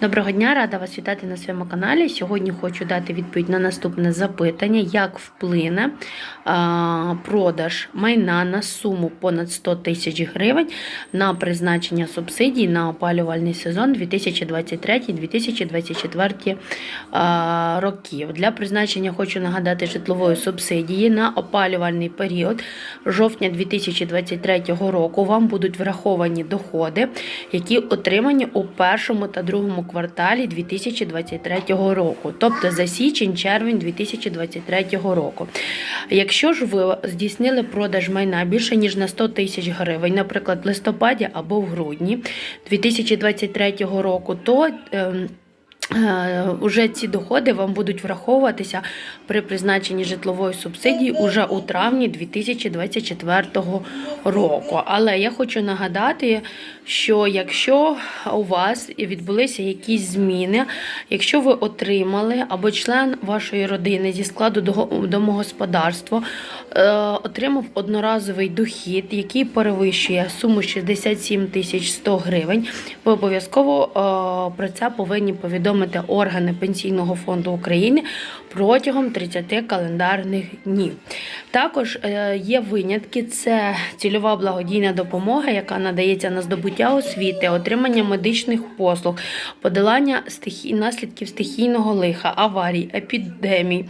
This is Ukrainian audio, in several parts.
Доброго дня, рада вас вітати на своєму каналі. Сьогодні хочу дати відповідь на наступне запитання: як вплине продаж майна на суму понад 100 тисяч гривень на призначення субсидій на опалювальний сезон 2023-2024 а, років. Для призначення хочу нагадати житлової субсидії на опалювальний період жовтня 2023 року. Вам будуть враховані доходи, які отримані у першому та другому кварталі 2023 року, тобто за січень-червень 2023 року. Якщо ж ви здійснили продаж майна більше ніж на 100 тисяч гривень, наприклад, в листопаді або в грудні 2023 року, то ем, Уже ці доходи вам будуть враховуватися при призначенні житлової субсидії уже у травні 2024 року. Але я хочу нагадати, що якщо у вас відбулися якісь зміни, якщо ви отримали або член вашої родини зі складу домогосподарства е, отримав одноразовий дохід, який перевищує суму 67 тисяч 100 гривень, ви обов'язково е, про це повинні повідомити органи Пенсійного фонду України протягом 30 календарних днів. Також е, є винятки: це цільова благодійна допомога, яка надається на здобуття освіти, отримання медичних послуг, подолання стихій, наслідків стихійного лиха, аварій, епідемій,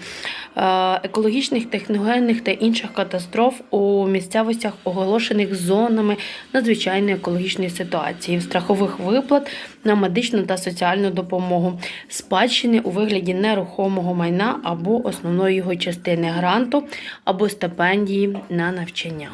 е, екологічних, техногенних та інших катастроф у місцевостях, оголошених зонами надзвичайної екологічної ситуації, страхових виплат на медичну та соціальну допомогу, спадщини у вигляді нерухомого майна або основної його частини гранту або стипендії на навчання.